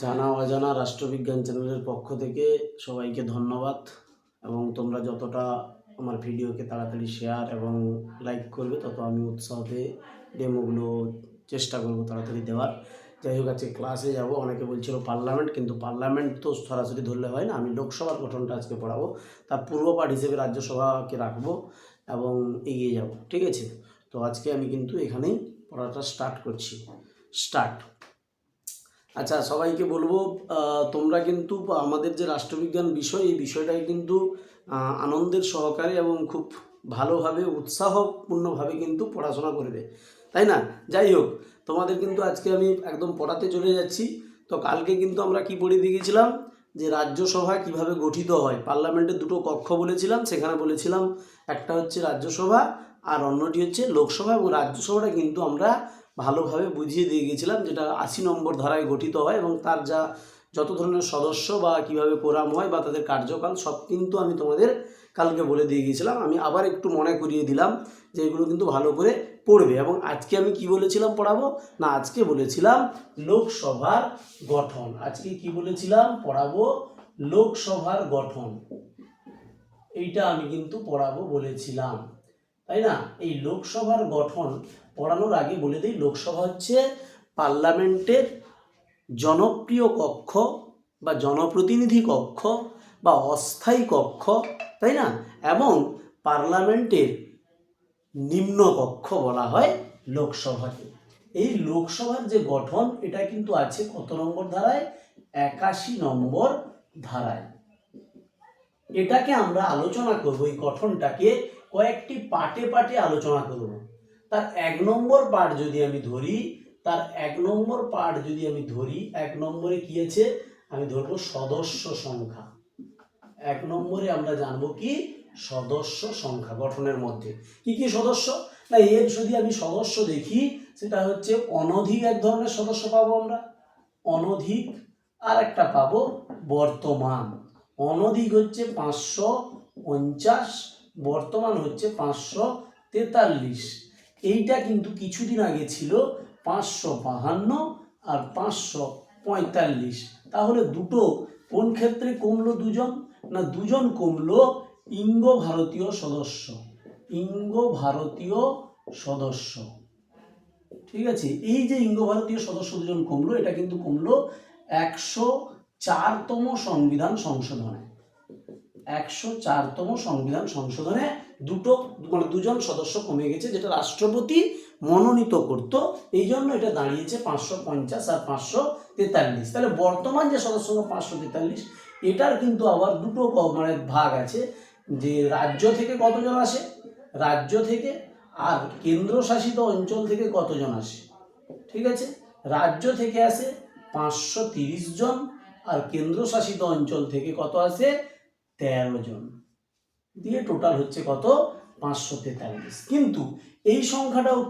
জানা অজানা রাষ্ট্রবিজ্ঞান চ্যানেলের পক্ষ থেকে সবাইকে ধন্যবাদ এবং তোমরা যতটা আমার ভিডিওকে তাড়াতাড়ি শেয়ার এবং লাইক করবে, তত আমি উৎসাহ ডেমোগুলো চেষ্টা করব তাড়াতাড়ি দেওয়ার। যাই হোক, আজকে ক্লাসে যাব। অনেকে বলছিল পার্লামেন্ট, কিন্তু পার্লামেন্ট তো সরাসরি ধরলে হয় না। আমি লোকসভার গঠনটা আজকে পড়াবো, তার পূর্বপাঠ হিসেবে রাজ্যসভাকে রাখব এবং এগিয়ে যাব, ঠিক আছে? তো আজকে আমি কিন্তু এখানেই পড়াটা স্টার্ট করছি। স্টার্ট আচ্ছা সবাইকে বলব তোমরা কিন্তু আমাদের যে রাষ্ট্রবিজ্ঞান বিষয়, এই বিষয়টাকে কিন্তু আনন্দের সহকারে এবং খুব ভালোভাবে, উৎসাহপূর্ণভাবে কিন্তু পড়াশোনা করবে। তাই না? যাই হোক, তোমাদের কিন্তু আজকে আমি একদম পড়াতে চলে যাচ্ছি। তো কালকে কিন্তু আমরা কি পড়ে দিয়ে গেছিলাম যে রাজ্যসভা কীভাবে গঠিত হয়। পার্লামেন্টের দুটো কক্ষ বলেছিলাম, সেখানে বলেছিলাম, একটা হচ্ছে রাজ্যসভা আর অন্যটি হচ্ছে লোকসভা এবং রাজ্যসভাটা কিন্তু আমরা ভালোভাবে বুঝিয়ে দিয়ে গেছিলাম যেটা আশি নম্বর ধারায় গঠিত হয় এবং তার যা যত ধরনের সদস্য বা কীভাবে কোরাম হয় বা তাদের কার্যকাল, সব কিন্তু আমি তোমাদের কালকে বলে দিয়ে গিয়েছিলাম। আমি আবার একটু মনে করিয়ে দিলাম যে এগুলো কিন্তু ভালো করে পড়বে এবং আজকে আমি কি বলেছিলাম পড়াবো? না, আজকে বলেছিলাম লোকসভার গঠন। আজকে কি বলেছিলাম? পড়াবো লোকসভার গঠন। এইটা আমি কিন্তু পড়াবো বলেছিলাম। তাই না? এই লোকসভার গঠন পড়ানোর আগে বলে দিই, লোকসভা হচ্ছে পার্লামেন্টের জনপ্রিয় কক্ষ বা জনপ্রতিনিধি কক্ষ বা অস্থায়ী কক্ষ, তাই না? এবং পার্লামেন্টের নিম্ন কক্ষ বলা হয় লোকসভাকে। এই লোকসভার যে গঠন, এটা কিন্তু আছে কত নম্বর ধারায়? একাশি নম্বর ধারায়। এটাকে আমরা আলোচনা করব, এই গঠনটাকে কয়েকটি পাটে পাটে আলোচনা করব। তার এক নম্বর পার্ট যদি আমি ধরি, তার এক নম্বর পার্ট যদি আমি ধরি, এক নম্বরে কি আছে? আমি ধরবো সদস্য সংখ্যা। এক নম্বরে আমরা জানব কি? সদস্য সংখ্যা গঠনের মধ্যে। কি কি সদস্য? না এর যদি আমি সদস্য দেখি, সেটা হচ্ছে অনধিক এক ধরনের সদস্য পাবো আমরা। অনধিক আর একটা পাবো বর্তমান। অনধিক হচ্ছে পাঁচশো পঞ্চাশ, বর্তমান হচ্ছে পাঁচশো তেতাল্লিশ। এইটা কিন্তু কিছুদিন আগে ছিল পাঁচশো বাহান্ন আর পাঁচশো পঁয়তাল্লিশ। তাহলে দুটো কোন ক্ষেত্রে কমলো দুজন? না দুজন কমলো ইঙ্গ ভারতীয় সদস্য। ইঙ্গ ভারতীয় সদস্য। ঠিক আছে? এই যে ইঙ্গ ভারতীয় সদস্য দুজন কমলো, এটা কিন্তু কমলো একশো চারতম সংবিধান সংশোধনে। একশো চারতম সংবিধান সংশোধনে দুটো মানে দুজন সদস্য কমে গেছে যেটা রাষ্ট্রপতি মনোনীত করত। এই জন্য এটা দাঁড়িয়েছে পাঁচশো পঞ্চাশ আর পাঁচশো তেতাল্লিশ। তাহলে বর্তমান যে সদস্য সংখ্যা পাঁচশো তেতাল্লিশ, এটার কিন্তু আবার দুটো মানে ভাগ আছে। যে রাজ্য থেকে কতজন আসে? রাজ্য থেকে আর কেন্দ্রশাসিত অঞ্চল থেকে কতজন আসে? ঠিক আছে? রাজ্য থেকে আসে পাঁচশো তিরিশ জন আর কেন্দ্রশাসিত অঞ্চল থেকে কত আসে? তেরো জন। দিয়ে টোটাল হচ্ছে কত? পাঁচশো তেতাল্লিশ। কিন্তু এই সংখ্যাটাও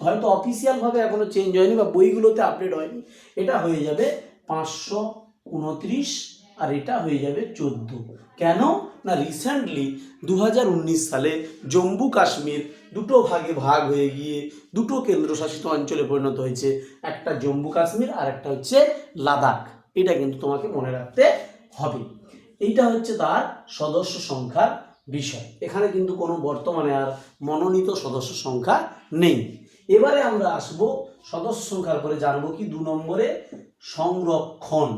হয়তো অফিসিয়ালভাবে এখনও চেঞ্জ হয়নি বা বইগুলোতে আপডেট হয়নি। এটা হয়ে যাবে পাঁচশো উনত্রিশ আর এটা হয়ে যাবে চোদ্দ। কেন? না রিসেন্টলি দু হাজার উনিশ সালে জম্মু কাশ্মীর দুটো ভাগে ভাগ হয়ে গিয়ে দুটো কেন্দ্রশাসিত অঞ্চলে পরিণত হয়েছে। একটা জম্মু কাশ্মীর আর একটা হচ্ছে লাদাখ। এটা কিন্তু তোমাকে মনে রাখতে হবে। এইটা হচ্ছে তার সদস্য সংখ্যার বিষয়। এখানে কিন্তু কোনো বর্তমানে আর মনোনীত সদস্য সংখ্যা নেই। এবারে আমরা আসব সদস্য সংখ্যার পরে জানব কি দু নম্বরে সংরক্ষণ।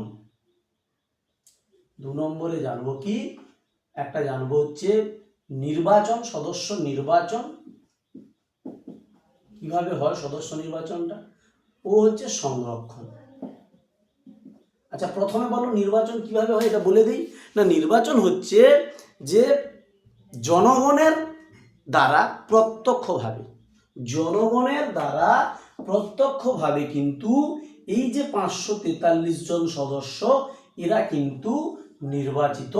দু নম্বরে জানব কি, একটা জানব হচ্ছে নির্বাচন, সদস্য নির্বাচন। কীভাবে হয় সদস্য নির্বাচনটা? ও হচ্ছে সংরক্ষণ। আচ্ছা প্রথমে বলো নির্বাচন কীভাবে হয়, এটা বলে দিই। না, নির্বাচন হচ্ছে যে জনগণের দ্বারা প্রত্যক্ষভাবে, জনগণের দ্বারা প্রত্যক্ষভাবে কিন্তু এই যে পাঁচশো তেতাল্লিশ জন সদস্য, এরা কিন্তু নির্বাচিত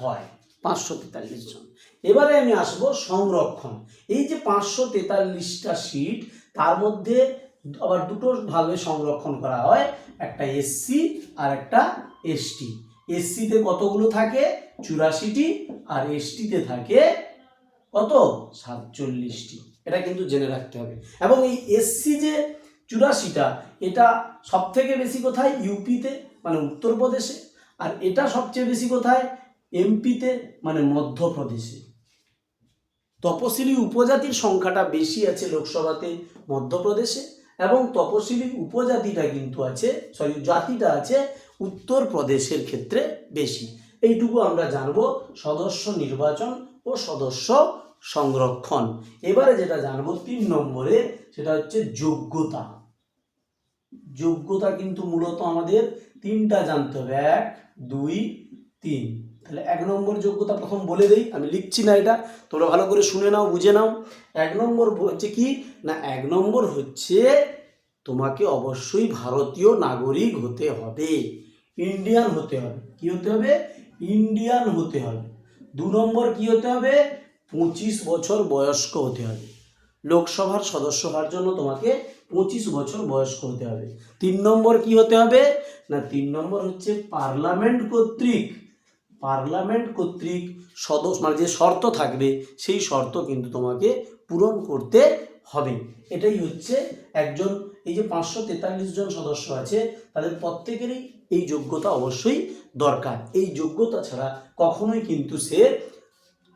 হয়। পাঁচশো তেতাল্লিশ জন। এবারে আমি আসব সংরক্ষণ। এই যে পাঁচশো তেতাল্লিশটা সিট, তার মধ্যে আবার দুটো ভাগে সংরক্ষণ করা হয়, একটা এসসি আর একটা এসটি। এসসিতে কতগুলো থাকে? চুরাশিটি আর এসটিতে থাকে কত? সাতচল্লিশটি। এটা কিন্তু জেনে রাখতে হবে। এবং এই এসসি যে চুরাশিটা, এটা সব থেকে বেশি কোথায়? ইউপিতে মানে উত্তরপ্রদেশে। আর এটা সবচেয়ে বেশি কোথায়? এমপিতে মানে মধ্যপ্রদেশে। তপশিলি উপজাতির সংখ্যাটা বেশি আছে লোকসভাতে মধ্যপ্রদেশে এবং তপশিলি উপজাতিটা কিন্তু আছে, সরি, জাতিটা আছে উত্তরপ্রদেশের ক্ষেত্রে বেশি। এইটুকু আমরা জানব সদস্য নির্বাচন ও সদস্য সংরক্ষণ। এবারে যেটা জানব তিন নম্বরে, সেটা হচ্ছে যোগ্যতা। যোগ্যতা কিন্তু মূলত আমাদের তিনটা জানতে হবে। এক, দুই, তিন। তাহলে এক নম্বর যোগ্যতা প্রথম বলে দিই, আমি লিখছি না এটা, তোমরা ভালো করে শুনে নাও, বুঝে নাও। এক নম্বর হচ্ছে কি? না, এক নম্বর হচ্ছে তোমাকে অবশ্যই ভারতীয় নাগরিক হতে হবে। ইন্ডিয়ান হতে হবে। কি হতে হবে? ইন্ডিয়ান হতে হবে। দু নম্বর কি হতে হবে? পঁচিশ বছর বয়স্ক হতে হবে। লোকসভার সদস্য হওয়ার জন্য তোমাকে পঁচিশ বছর বয়স্ক হতে হবে। তিন নম্বর কি হতে হবে? না, তিন নম্বর হচ্ছে পার্লামেন্ট কর্তৃক। পার্লামেন্ট কর্তৃক সদস্য মানে যে শর্ত থাকবে, সেই শর্ত কিন্তু তোমাকে পূরণ করতে হবে। এটাই হচ্ছে একজন, এই যে পাঁচশো তেতাল্লিশ জন সদস্য আছে, তাদের প্রত্যেকেরই এই যোগ্যতা অবশ্যই দরকার। এই যোগ্যতা ছাড়া কখনোই কিন্তু সে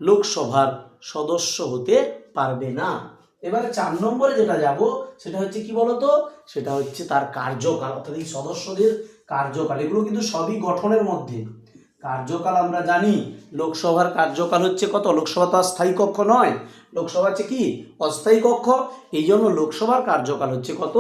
লোকসভার সদস্য হতে পারবে না। এবারে চার নম্বরে যেটা যাব, সেটা হচ্ছে কি বলতো? সেটা হচ্ছে তার কার্যকাল, অর্থাৎ এই সদস্যদের কার্যকাল। এগুলো কিন্তু সবই গঠনের মধ্যে। কার্যকাল আমরা জানি, লোকসভার কার্যকাল হচ্ছে কত? লোকসভা তো স্থায়ী কক্ষ নয়। লোকসভা হচ্ছে কি? অস্থায়ী কক্ষ। এই জন্য লোকসভার কার্যকাল হচ্ছে কত?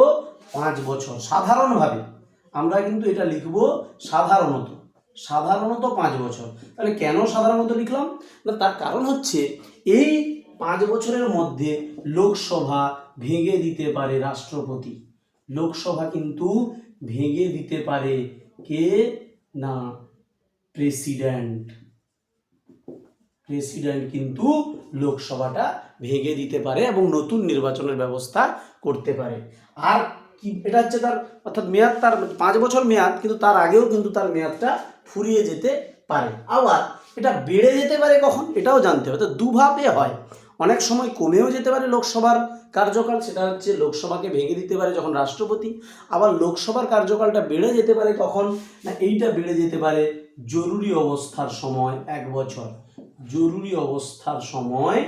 পাঁচ বছর। সাধারণভাবে আমরা কিন্তু এটা লিখব সাধারণত। সাধারণত পাঁচ বছর। তাহলে কেন সাধারণত লিখলাম? না, তার কারণ হচ্ছে এই পাঁচ বছরের মধ্যে লোকসভা ভেঙে দিতে পারে রাষ্ট্রপতি। লোকসভা কিন্তু ভেঙে দিতে পারে কে? না, প্রেসিডেন্ট। প্রেসিডেন্ট কিন্তু লোকসভাটা ভেঙে দিতে পারে এবং নতুন নির্বাচনের ব্যবস্থা করতে পারে। আর কি, এটা হচ্ছে তার, অর্থাৎ মেয়াদ তার পাঁচ বছর মেয়াদ, কিন্তু তার আগেও কিন্তু তার মেয়াদটা ফুরিয়ে যেতে পারে। আবার এটা বেড়ে যেতে পারে কখন? এটাও জানতে হবে। তো দুভাবে হয়। অনেক সময় কমেও যেতে পারে লোকসভার কার্যকাল, সেটা হচ্ছে লোকসভাকে ভেঙে দিতে পারে যখন রাষ্ট্রপতি। আবার লোকসভার কার্যকালটা বেড়ে যেতে পারে কখন? না, এইটা বেড়ে যেতে পারে জরুরি অবস্থার সময় এক বছর। জরুরি অবস্থার সময়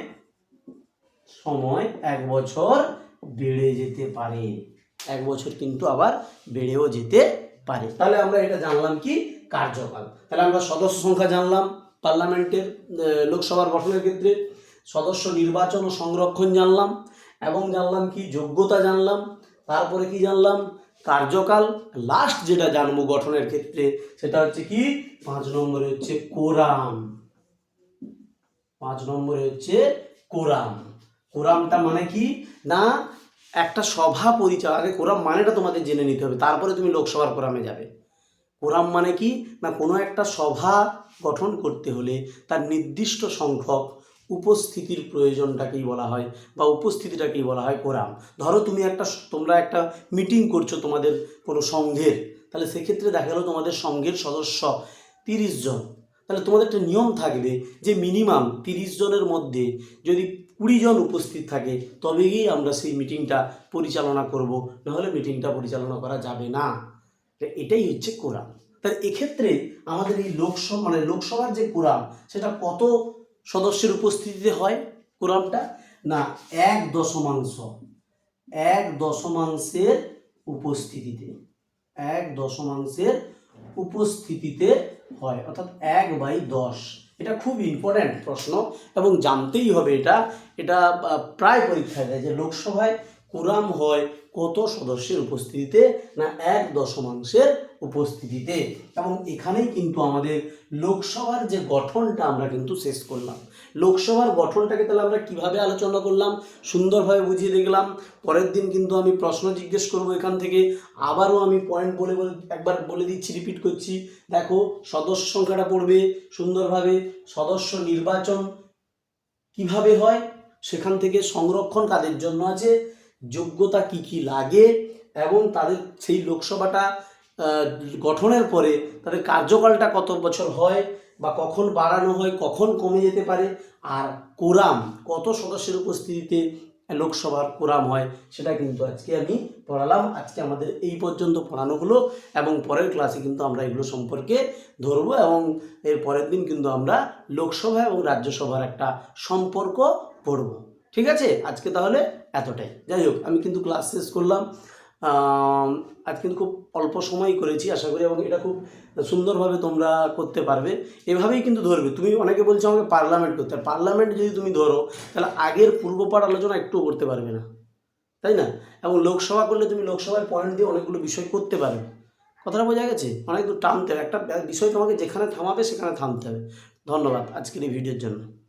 সময় এক বছর বেড়ে যেতে পারে। এক বছর কিন্তু আবার বেড়েও যেতে পারে। তাহলে আমরা এটা জানলাম কি কার্যকাল। তাহলে আমরা সদস্য সংখ্যা জানলাম, পার্লামেন্টের লোকসভার গঠনের ক্ষেত্রে। সদস্য নির্বাচন ও সংরক্ষণ জানলাম এবং জানলাম কি যোগ্যতা জানলাম। তারপরে কি জানলাম? কার্যকাল। লাস্ট যেটা জানব গঠনের ক্ষেত্রে, সেটা হচ্ছে কি? পাঁচ নম্বরে হচ্ছে কোরাম। পাঁচ নম্বরে হচ্ছে কোরাম। কোরামটা মানে কি? না একটা সভা পরিচালক আগে কোরাম মানেটা তোমাদের জেনে নিতে হবে, তারপরে তুমি লোকসভার কোরামে যাবে। কোরাম মানে কি? না, কোনো একটা সভা গঠন করতে হলে তার নির্দিষ্ট সংখ্যক উপস্থিতির প্রয়োজনটাকেই বলা হয়, বা উপস্থিতিটাকেই বলা হয় কোরাম ধরো তুমি একটা, তোমরা একটা মিটিং করছ তোমাদের কোনো সংঘের তাহলে সেক্ষেত্রে দেখা গেলো তোমাদের সংঘের সদস্য তিরিশ জন। তাহলে তোমাদের একটা নিয়ম থাকবে যে মিনিমাম তিরিশ জনের মধ্যে যদি কুড়ি জন উপস্থিত থাকে তবে গিয়েই আমরা সেই মিটিংটা পরিচালনা করব, নাহলে মিটিংটা পরিচালনা করা যাবে না। এটাই হচ্ছে কোরাম তাহলে এক্ষেত্রে আমাদের এই লোকসভা মানে লোকসভার যে কোরাম সেটা কত সদস্যের উপস্থিতিতে হয় কোরামটা না, এক দশমাংশ। এক দশমাংশের উপস্থিতিতে। এক দশমাংশের উপস্থিতিতে হয়, অর্থাৎ এক বাই দশ। এটা খুব ইম্পর্ট্যান্ট প্রশ্ন এবং জানতেই হবে এটা। এটা প্রায় পরীক্ষায় দেয় যে লোকসভায় কোরাম হয় কত সদস্যের উপস্থিতিতে না এক দশমাংশের উপস্থিতিতে এবং এখানেই কিন্তু আমাদের লোকসভার যে গঠনটা আমরা কিন্তু শেষ করলাম। লোকসভার গঠনটাকে তাহলে আমরা কীভাবে আলোচনা করলাম? সুন্দরভাবে বুঝিয়ে দেখলাম। পরের দিন কিন্তু আমি প্রশ্ন জিজ্ঞেস করব এখান থেকে। আবারও আমি পয়েন্ট বলে বলে, একবার বলে দিচ্ছি রিপিট করছি। দেখো, সদস্য সংখ্যাটা পড়বে। সুন্দরভাবে সদস্য নির্বাচন কীভাবে হয়? সেখান থেকে সংরক্ষণ কাদের জন্য আছে? যোগ্যতা কি কি লাগে? এবং তাদের সেই লোকসভাটা গঠনের পরে তাদের কার্যকালটা কত বছর হয় বা কখন বাড়ানো হয়, কখন কমে যেতে পারে আর কোরাম, কত সদস্যের উপস্থিতিতে লোকসভার কোরাম হয় সেটা কিন্তু আজকে আমি পড়ালাম। আজকে আমাদের এই পর্যন্ত পড়ানো হলো এবং পরের ক্লাসে কিন্তু আমরা এগুলো সম্পর্কে ধরবো এবং এর পরের দিন কিন্তু আমরা লোকসভা এবং রাজ্যসভার একটা সম্পর্ক পড়ব। ঠিক আছে? আজকে তাহলে এতটাই। যাই হোক, আমি কিন্তু ক্লাস শেষ করলাম। আজ কিন্তু খুব অল্প সময় করেছি, আশা করি, এবং এটা খুব সুন্দরভাবে তোমরা করতে পারবে। এভাবেই কিন্তু ধরবে। তুমি অনেকে বলছো আমাকে পার্লামেন্ট করতে। পার্লামেন্ট যদি তুমি ধরো, তাহলে আগের পূর্বপার আলোচনা একটুও করতে পারবে না। তাই না? এবং লোকসভা করলে তুমি লোকসভায় পয়েন্ট দিয়ে অনেকগুলো বিষয় করতে পারবে। কথাটা বোঝা গেছে? অনেক দূর টানতে হবে। একটা বিষয় তোমাকে যেখানে থামাবে, সেখানে থামতে হবে। ধন্যবাদ আজকের এই ভিডিওর জন্য।